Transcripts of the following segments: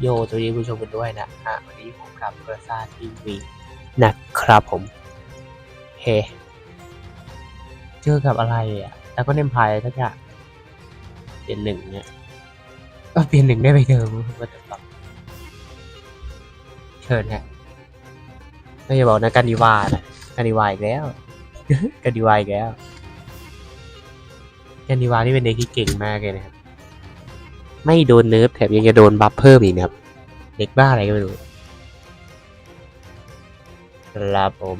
โยตัวนี้ผู้ชมกันด้วยนะฮะวันนี้ผมกับกระซาทีวีนะครับผมเฮเจอกับอะไรอะ แล้วก็เนมพายสักอย่างเปลี่ยนหนึ่งเนี่ยเออเปลี่ยนหนึ่งได้ไปเดิมว่าจะตอบเชิญฮะไม่จะบอกนะกันดีวานะกันดีวาอีกแล้วกันดีวาอีกแล้วกันดีวานี่เป็นเด็กที่เก่งมากเลยนะครับ ไม่โดนเนิร์ฟแถมยังจะโดนบัฟเพิ่มอีกนะครับ เด็กบ้าอะไรก็ไม่รู้ครับผม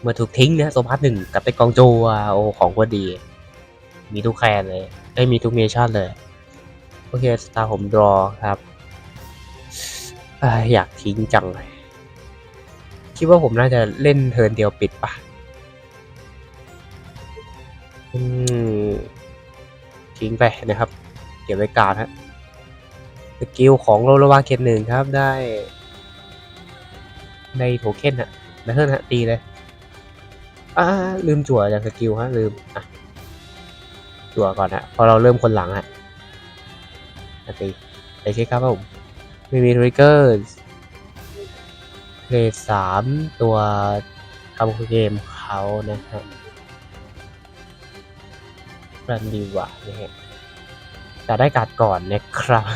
เมื่อถูกทิ้งนะโซพาร์ทหนึ่งกลับไปกองโจอะโอของก็ดี มีทุกแคนเลยเอ้มีทุกเนชั่นเลย โอเคสตาร์ผมรอครับอยอยากทิ้งจังเลยคิดว่าผมน่าจะเล่นเทิร์นเดียวปิดปะอืม ทิ้งไปนะครับ เก็บไว้การฮะสกิลของโรลวาเกตหนึ่งครับได้ในโทเค็นฮะแล้วเทิร์นฮะตีเลยอ่าลืมจั่วจากสกิลฮะลืมอะจั่วก่อนฮะพอเราเริ่มคนหลังฮะอะตีไปเช็คครับผมไม่มีทริกเกอร์เลทสามตัวทำเกมเขานะฮะ รันดีว่านะฮะจะได้การ์ดก่อนนะครับ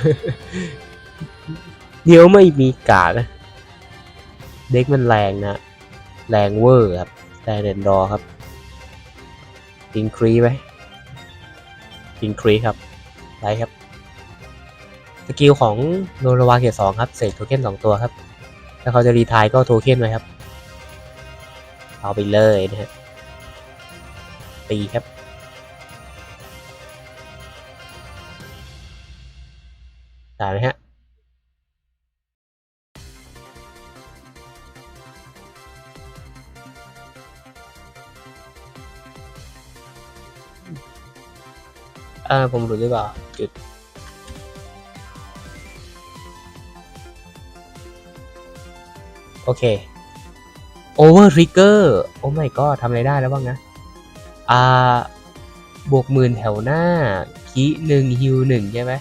เดี๋ยวไม่มีการ์ดเด็กมันแรงนะ แรงเวอร์ครับแรงเดนดอครับอินครีไหมอินครีครับได้ครับ สกิลของโนรวาเกียร์สองครับเสกโทเค็นสองตัวครับถ้าเขาจะรีทายก็โทเค็นไว้ครับ เอาไปเลยนะฮะตีครับ เออผมรู้หรือเปล่า จุด โอเค Over Trigger โอ้ไม่ก็ทำอะไรได้แล้วบ้างนะ อ่า บวกหมื่นแถวหน้า คีหนึ่งฮิวหนึ่งใช่ไหม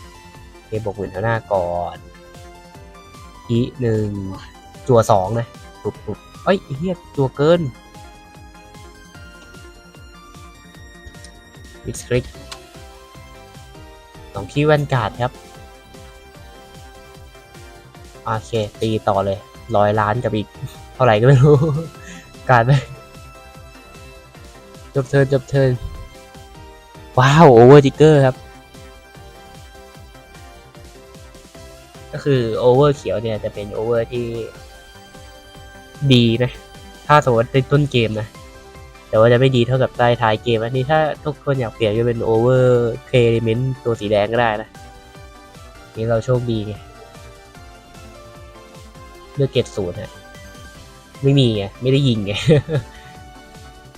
โอเคบวกหมื่นแถวหน้าก่อนอีหนึ่งจัวสองนะปุบปุบเอ้ยเฮียจัวเกินบิส คริกสองคีแวนการ์ดครับโอเคตีต่อเลยร้อยล้านกับอีก เท่าไหร่ก็ไม่รู้ การ์ดไปจบเทินจบเทินว้าวโอเวอร์จิกเกอร์ครับ ก็คือโอเวอร์เขียวเนี่ยจะเป็นโอเวอร์ที่ดีนะ ถ้าสมมติในต้นเกมนะ แต่ว่าจะไม่ดีเท่ากับใต้ท้ายเกมอันนี้ถ้าทุกคนอยากเปลี่ยนก็เป็นโอเวอร์เคลเมนต์ตัวสีแดงก็ได้นะ นี่เราโชคดีไงเลือกเกตศูนย์ฮะไม่มีไงไม่ได้ยิงไง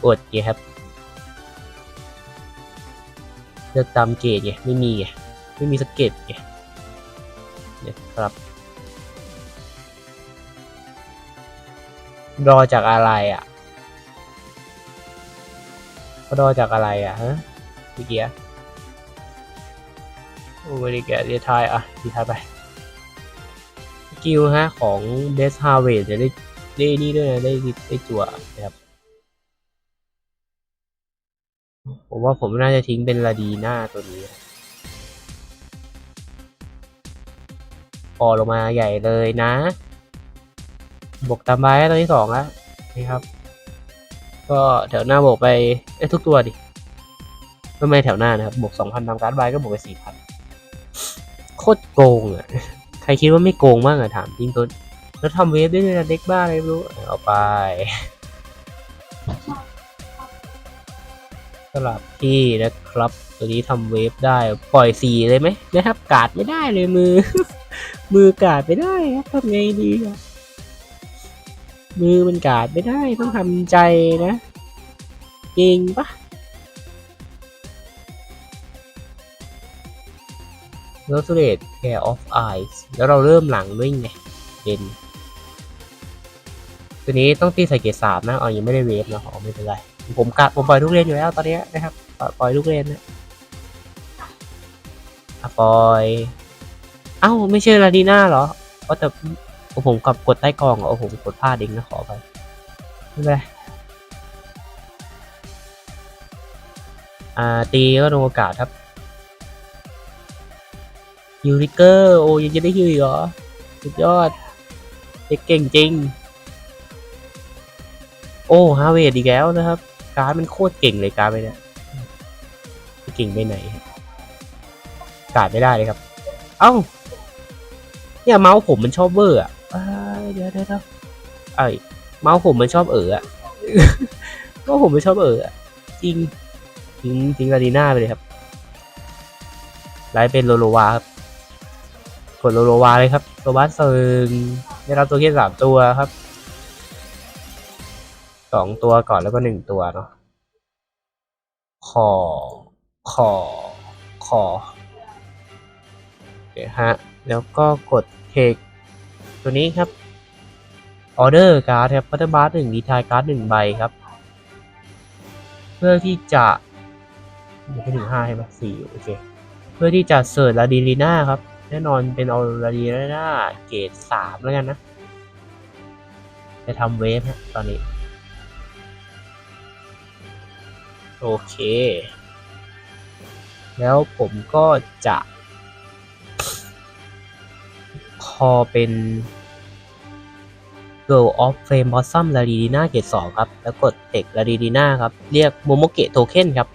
อดไงครับ เลือกตามเกตไงไม่มีไงไม่มีสเกตไงนะครับรอจากอะไรอะ รอจากอะไรอะฮะเมื่อกี้อะโอ้ยแกะดีทายอะดีทายไปสกิลฮะของ Death Harvest จะได้ได้นี่ด้วยนะได้ได้จั่วนะครับผมว่าผมน่าจะทิ้งเป็นลาดีหน้าตัวนี้พอลงมาใหญ่เลยนะ บวกตามใบตัวที่สองแล้วนี่ครับ ก็แถวหน้าบวกไปเอ้ทุกตัวดิไม่ไม่แถวหน้านะครับบวกสองพันตามการ์ดใบก็บวกไปสี่พันโคตรโกงอะใครคิดว่าไม่โกงบ้างอะถามจริงตัวแล้วทำเวฟด้วยนะเด็กบ้าอะไรไม่รู้เอาไปสลับที่นะครับ ตัวนี้ทำเวฟได้ปล่อยสีเลยไหมนะครับกาดไม่ได้เลยมือ มือกาดไม่ได้ครับทำไงดีอะ มือมันกาดไม่ได้ต้องทำใจนะจริงปะโรสเลต Care of Eyes แล้วเราเริ่มหลังด้วยไงเป็นตัวนี้ต้องตีใส่เกรดสามนะอ๋อยังไม่ได้เวฟนะอ๋อไม่เป็นไร ผมกัดผมปล่อยทุกเรียนอยู่แล้วตอนนี้นะครับ ปล่อยล่อยทุกเรียนนะอะปอย เอ้า ไม่ใช่ลาดีน่าเหรอก็แต่ โอ้ผมกับกดใต้กล่องหรอโอ้ผมกดพลาดเองนะขอไปไม่เป็นไรอ่าตีก็ลงอากาศครับยูริเกอร์โอ้ยังจะได้ฮิวอีกเหรอสุดยอดเด็กเก่งจริง โอ้ฮาเวดอีกแล้วนะครับ การ์ดมันโคตรเก่งเลยการ์ดไปเนี่ยเก่งไปไหนกาดไม่ได้เลยครับ เอ้า เนี่ยเมาส์ผมมันชอบเวอร์อะ เดี๋ยวเดี๋ยวเดี๋ยวไอ้ยเมาส์ผมมันชอบเอออะเมาส์ผมมันชอบเอออะจริงจริงจริงลาดีน่าไปเลยครับไลฟ์เป็นโลโลวาครับกดโลโลวาเลยครับตัวบ้านเซิงได้รับตัวแค่สามตัวครับสองตัวก่อนแล้วก็หนึ่งตัวเนาะขอ ขอ ขอเดี๋ยฮะ แล้วก็กดเทคตัวนี้ครับ ออเดอร์การ์ดครับพัตเตอร์บาร์หนึ่งดีทายการ์ดหนึ่งใบครับ เพื่อที่จะยังไม่ถึงห้าใช่ไหมสี่โอเค เพื่อที่จะเสิร์ชลาดีลีน่าครับ แน่นอนเป็นเอาลาดีลีน่าเกรดสามแล้วกันนะ จะทำเวฟฮะตอนนี้ โอเค แล้วผมก็จะ พอเป็น Girl of Flame Blossom ลาดีดีน่าเกรดสองครับ แล้วกดเทคลาดีดีน่าครับ เรียกโมโมเกะโทเค็นครับ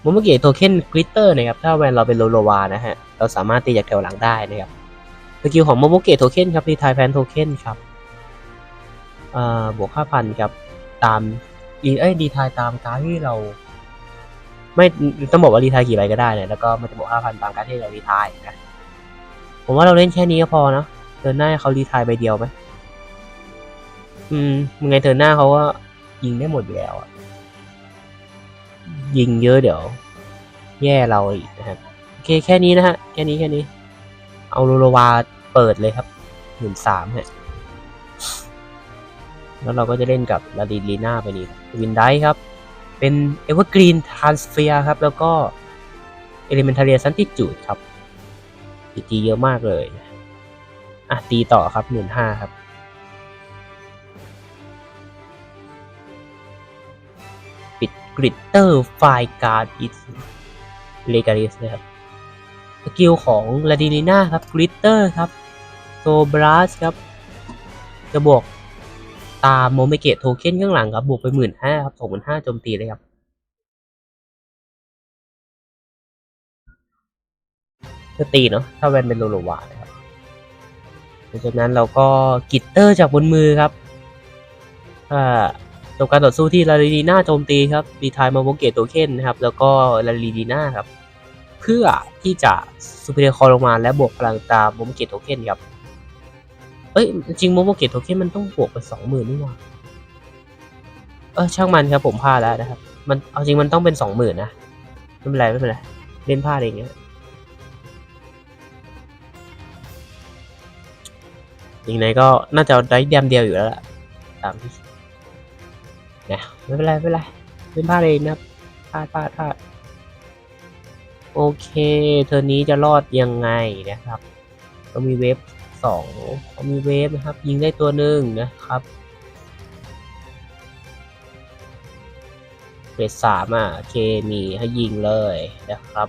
โมโมเกะโทเค็นกริตเตอร์นะครับ ถ้าแวนเราเป็นโลโลวานะฮะ เราสามารถตีจากแถวหลังได้นะครับสกิลของโมโมเกะโทเค็นครับรีทายแฟนโทเค็นครับอ่าบวก5,000ครับ ตามอีเอ้ยดีทายตามการที่เรา ไม่ต้องบอกว่ารีทายกี่ใบก็ได้เนี่ยแล้วก็มันจะบวก5,000ตามการที่เรารีทายนะ ผมว่าเราเล่นแค่นี้ก็พอนะเทิร์นหน้าเขารีทายใบเดียวไหมอืมยังไงเทิร์นหน้าเขาก็ยิงได้หมดอยู่แล้วอะยิงเยอะเดี๋ยว แย่เราอีกนะครับโอเคแค่นี้นะฮะแค่นี้แค่นี้ เอาโลโลวาเปิดเลยครับหนึ่งสามฮะแล้วเราก็จะเล่นกับลาดิลีน่าไปนี่วินได้ครับ เป็นเอเวอร์กรีนทรานสเฟียครับ แล้วก็เอลิเมนทาเรียซันติจูดครับ ตีเยอะมากเลย อะ ตีต่อครับหมื่นห้าครับ ปิดกริตเตอร์ไฟการ์ดอิสเลกาลิสนะครับ สกิลของลาดิลีน่าครับกริตเตอร์ครับโซบรัสครับจะบวกตามโมเมเกตโทเค็นข้างหลังครับบวกไปหมื่นห้าครับสองหมื่นห้าโจมตีเลยครับ จะตีเนาะถ้าแวนเป็นโลโลวานะครับหลังจากนั้นเราก็กิตเตอร์จากบนมือครับอ่าจบการต่อสู้ที่ลาลีดีน่าโจมตีครับดีทายมาโมเกตโตเค็นนะครับ แล้วก็ลาลีดีน่าครับ เพื่อที่จะซูเปอร์คอลงมาและบวกพลังตามโมเกตโทเค็นครับเอ้ยจริงโมเกตโทเค็นมันต้องบวกไปสองหมื่นนี่หว่าเออช่างมันครับผมพลาดแล้วนะครับ มันเอาจริงมันต้องเป็นสองหมื่นนะไม่เป็นไรไม่เป็นไรเล่นพลาดเองเนี่ย ยังไงก็น่าจะได้แดมเดียวอยู่แล้วล่ะตามที่นะไม่เป็นไรไม่เป็นไรเป็นพลาดเองนะพลาดพลาดพลาดโอเคเทอนี้จะรอดยังไงนะครับก็มีเวฟสองก็มีเวฟนะครับ ยิงได้ตัวหนึ่งนะครับเวฟสามอะโอเคมีให้ยิงเลยนะครับ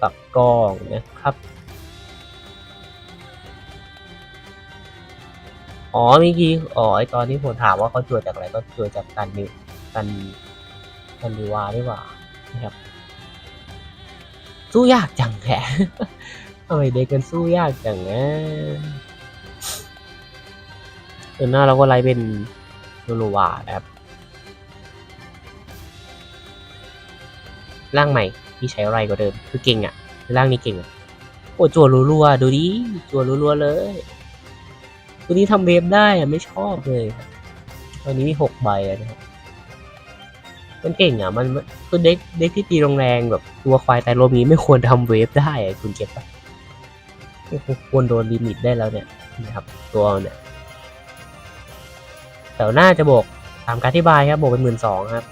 กับกล้องนะครับ อ๋อเมื่อกี้อ๋อไอตอนที่ผมถามว่าเขาจวดจากอะไรก็จวดจากกันนิกันกันดีวาดีกว่านะครับสู้ยากจังแหละทำไมเด็กกันสู้ยากจังนะเดือหน้าเราก็ไล่เป็นโลโลวานะครับร่างใหม่ที่ใช้ไรกว่าเดิม คือเก่งอะ่ะร่างนี้เก่งอะ่ะโอ้จัวรัวๆดูดิจัวรัวๆเลย ตัวนี้ทำเวฟได้อะไม่ชอบเลยครับตอนนี้มีหกใบนะครับมันเก่งอะมันมันคือเด็กเด็กที่ตีแรงแบบตัวควายแต่ลมนี้ไม่ควรทำเวฟได้คุณเก็บปะควรโดนลิมิตได้แล้วเนี่ยนะครับ ตัวเนี่ยแถวหน้าจะบอกตามการอธิบายครับบวกไปหมื่นสองครับ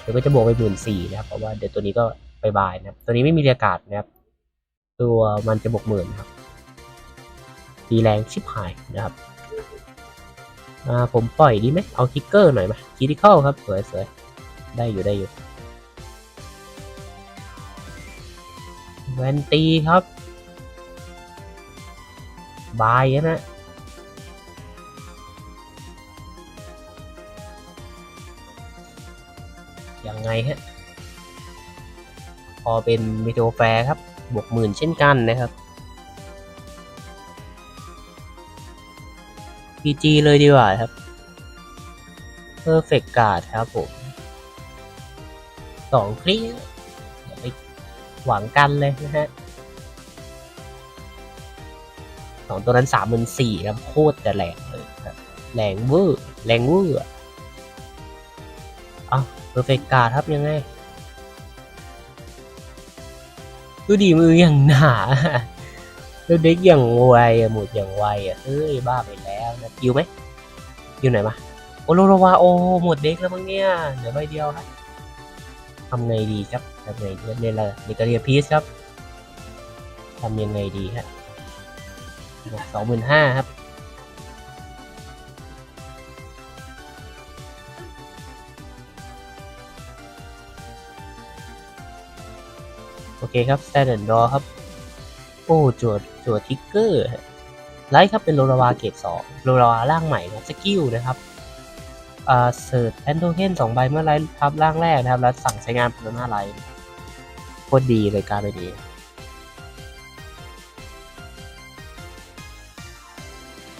เดี๋ยวก็จะบวกไปหมื่นสี่นะครับเพราะว่าเดี๋ยวตัวนี้ก็ไปบายนะครับ ตัวนี้ไม่มีเรียการนะครับ ตัวมันจะบวกหมื่นครับ ตีแรงชิบหายนะครับผมปล่อยดีไหมเอาคิกเกอร์หน่อยไหมคิดิคอลครับสวยสวยได้อยู่ได้อยู่แวนตีครับ บายนะยังไงฮะ พอเป็นมิโทแฟร์ครับ บวกหมื่นเช่นกันนะครับ PG เลยดีกว่าครับ Perfect Guard ครับผมสองคลิกอย่าไปหวังกันเลยนะฮะสองตัวนั้นสามหมื่นสี่ครับโคตรจะแรงเลยครับแรงเวอร์แรงเวอร์อะเอ้า Perfect Guard ครับยังไง ดูดีมืออย่างหนา แล้วเด็กอย่างไวอะหมดอย่างไวอะเฮ้ยบ้าไปแล้วนะยิวไหมอยิวไหนมาโอโลโรวาโอหมดเด็กแล้วมั้งเนี่ยเดี๋ยวใบเดียวครับทำไงดีครับทำไงดีเนี่ยละเดกเรียพีซครับทำยังไงดีฮะสองหมื่นห้าครับโอเคครับ Standard Draw ครับ โอ้จวดจวดทิกเกอร์ไลท์ครับเป็นโลราวาเกรดสองโลราวาร่างใหม่ครับสกิลนะครับอ่าเสิร์ชแอนโทเคนสองใบเมื่อไลท์ทับร่างแรกนะครับ แล้วสั่งใช้งานเป็นหน้าไลท์โคตรดีเลยการไปดี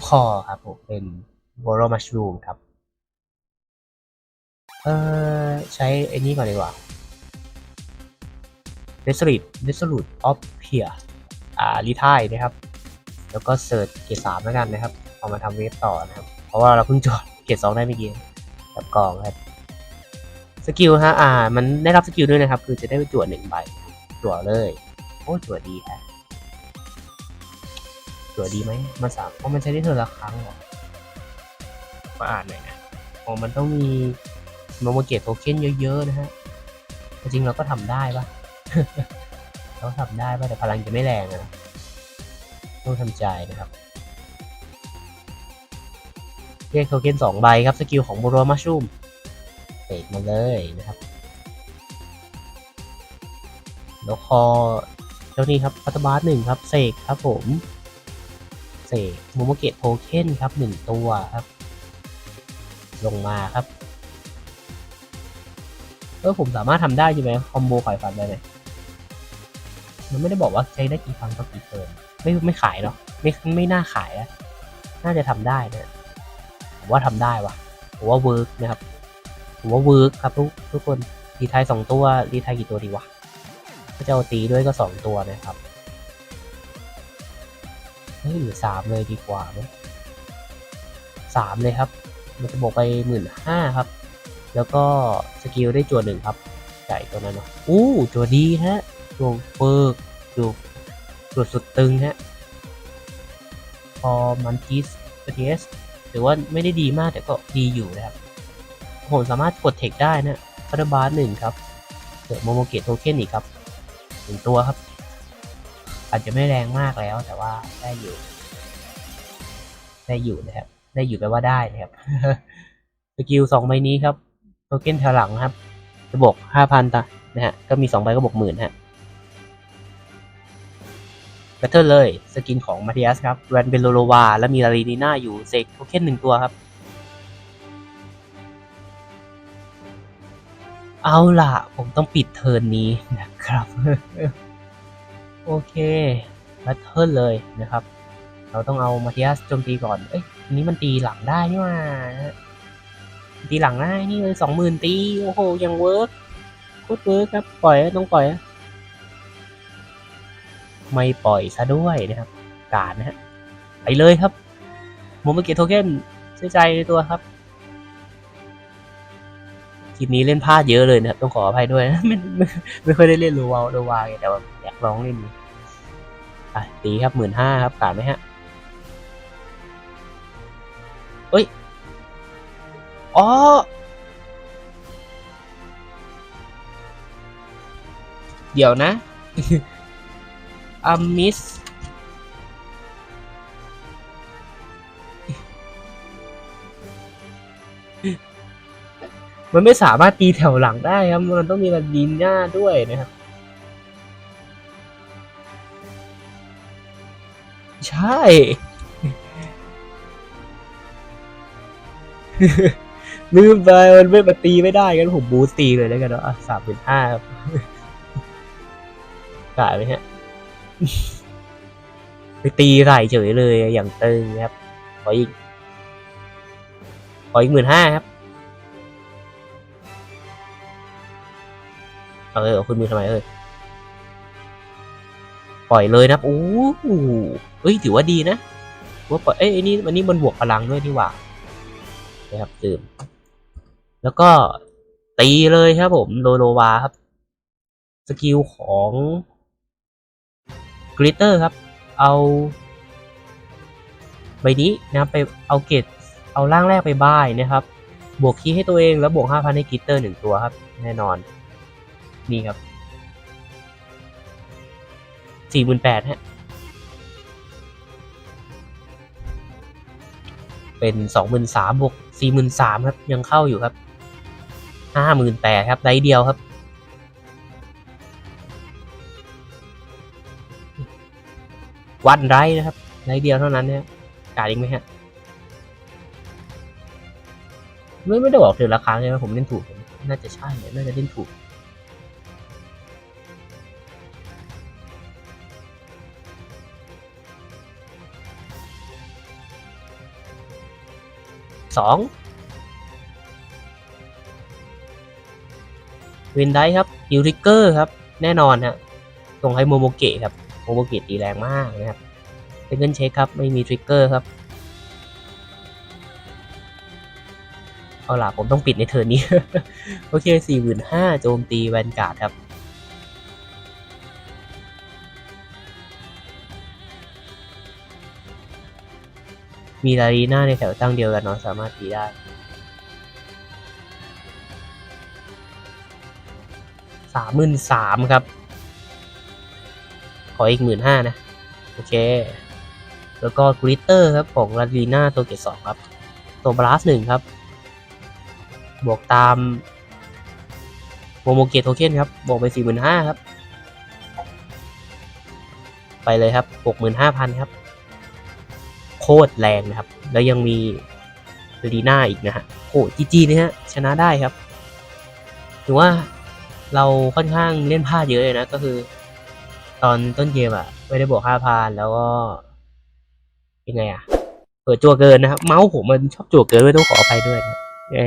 คอครับผมเป็นวอร์มัชรูมครับ เออใช้ไอ้นี้ก่อนดีกว่า d e s o l u t e d e s o l u t e of p e e r อ่ารีทายนะครับ แล้วก็เสิร์ชเกรดสามแล้วกันนะครับ เอามาทำเวฟต่อนะครับ เพราะว่าเราเพิ่งจดเกรดสองได้ไม่กี่กับกองครับสกิลฮะอ่า มันได้รับสกิลด้วยนะครับ คือจะได้จั่วหนึ่งใบจั่วเลย โอ้จั่วดีฮะจั่วดีไหมมันสามเพราะมันใช้ได้เท่าละครั้งหรอมาอ่านหน่อยนะอ๋อมันต้องมีโมโมเกตโทเค็นเยอะๆนะฮะจริงเราก็ทำได้ปะ เราทำได้ป่ะแต่พลังจะไม่แรงอะนะต้องทำใจนะครับเรียกโทเค็นสองใบครับสกิลของโบโรมัชรูมเสกมาเลยนะครับแล้วคอเจ้านี้ครับพัตบาร์หนึ่งครับเสกครับผมเสกโมโมเกตโทเค็นครับหนึ่งตัวครับ ลงมาครับเออผมสามารถทำได้ใช่ไหมคอมโบขายฟันได้ไหม มันไม่ได้บอกว่าใช้ได้กี่ครั้งต่อกี่เทิร์นไม่ไม่ขายเนาะไม่ไม่น่าขายนะน่าจะทำได้นะผมว่าทำได้ว่ะผมว่าเวิร์กนะครับผมว่าเวิร์กครับทุกทุกคนรีไทายสองตัวรีไทายกี่ตัวดีวะถ้าจะเอาตีด้วยก็สองตัวนะครับเฮ้ยหรือสามเลยดีกว่าไหมสามเลยครับ มันจะบวกไปหมื่นห้าครับ แล้วก็สกิลได้จวหนึ่งครับใส่ตัวนั้นเนาะอู้จวดีฮะตัวเฟิร์ก ตัวตัวสุดตึงฮะพอมันทีสทีเอสถือว่าไม่ได้ดีมากแต่ก็ดีอยู่นะครับผมสามารถกดเทคได้นะคาร์บาร์หนึ่งครับเกิดโมโมเกตโทเค็นอีกครับหนึ่งตัวครับ อาจจะไม่แรงมากแล้วแต่ว่าได้อยู่ ได้อยู่นะครับ ได้อยู่แปลว่าได้นะครับสกิลสองใบนี้ครับโทเค็นแถวหลังครับ จะบวกห้าพันตานะฮะก็มีสองใบก็บวกหมื่นฮะ ตเทิลเลย สกินของมาเทียสครับแวนเบลโลโลวา และมีลารีนีน่าอยู่เซกโทเค็นหนึ่งตัวครับ เอาล่ะ ผมต้องปิดเทิร์นนี้นะครับ โอเคแบตเทิลเลยนะครับ เราต้องเอามาเทียสโจมตีก่อน เอ้ยนี้มันตีหลังได้นี่ว่าตีหลังได้นี่เลยสองหมื่นตี โอ้โห ยังเวิร์กโคตรเวิร์กครับ ปล่อยต้องปล่อย ไม่ปล่อยซะด้วยนะครับ การนะฮะไปเลยครับโมเมเกตโทเค็นเชื่อใจในตัวครับคลิปนี้เล่นพลาดเยอะเลยนะครับ ต้องขออภัยด้วยนะไม่ไม่ไม่ค่อยได้เล่นรูวารูวาไงแต่ว่าอยากลองเล่นอะตีครับหมื่นห้าครับการไหมฮะเอ้ยอ๋อเดี๋ยวนะ อามิสมันไม่สามารถตีแถวหลังได้ครับ มันต้องมีระดีนหน้าด้วยนะครับ ใช่ ลืมไปมันไม่มาตีไม่ได้กันผมบูสต์ตีเลยแล้วกันเนาะสามเป็นห้าครับกายไหมฮะ ไปตีไหลเฉยเลยอย่างตึงครับ ขออีก ขออีกหมื่นห้าครับ เออเอาคุณมือทำไมเออปล่อยเลยนะครับโอ้โหเอ้ย ถือว่าดีนะ ว่าปล่อย เอ้ยอ้นี่อันนี้มันบวกพลังด้วยนี่หว่า นะครับตื่มแล้วก็ตีเลยครับผม โลโลวาครับ สกิลของ กริตเตอร์ครับ เอาใบนี้นะครับไปเอาเกตเอาร่างแรกไปบ้ายนะครับ บวกคีย์ให้ตัวเองแล้วบวก 5,000 ให้กริตเตอร์หนึ่งตัวครับ แน่นอน นี่ครับ 48,000ฮะเป็น 23,000บวก43,000ครับ ยังเข้าอยู่ครับ 58,000ครับไดเดียวครับ วันไรนะครับไรเดียวเท่านั้นเนี่ยกาดอีกไหมฮะไม่ไม่ได้บอกถึงราคาเลยนะผมเล่นถูกน่าจะใช่เนี่ยน่าจะเล่นถูกสองวินได้ครับยูริเกอร์ครับ แน่นอนฮะส่งให้โมโมเกะครับ โมโมเกะตีแรงมากนะครับเป็นเงินเช็คครับ ไม่มีทริกเกอร์ครับ เอาล่ะ ผมต้องปิดในเทิร์นนี้ โอเคสี่หมื่นห้าโจมตีแวนการ์ดครับ มีลารีน่าในแถวตั้งเดียวกันเนาะสามารถตีได้สามหมื่นสามครับ ขออีกหมื่นห้านะ โอเค แล้วก็กริตเตอร์ครับ ของลารีน่าตัวเกตสองครับ ตัวบลัสหนึ่งครับ บวกตามโมโมเกตโทเค็นครับ บวกไปสี่หมื่นห้าครับ ไปเลยครับหกหมื่นห้าพันครับ โคตรแรงนะครับ แล้วยังมีลีน่าอีกนะฮะโอ้จีจีนะฮะ ชนะได้ครับ ถือว่าเราค่อนข้างเล่นพลาดเยอะเลยนะ ก็คือ ตอนต้นเกมอะไม่ได้บวกค่าพานแล้วก็ยังไงอะเปิดจั่วเกินนะครับเมาส์ผมมันชอบจั่วเกินไม่ต้องขออภัยด้วยนะเอ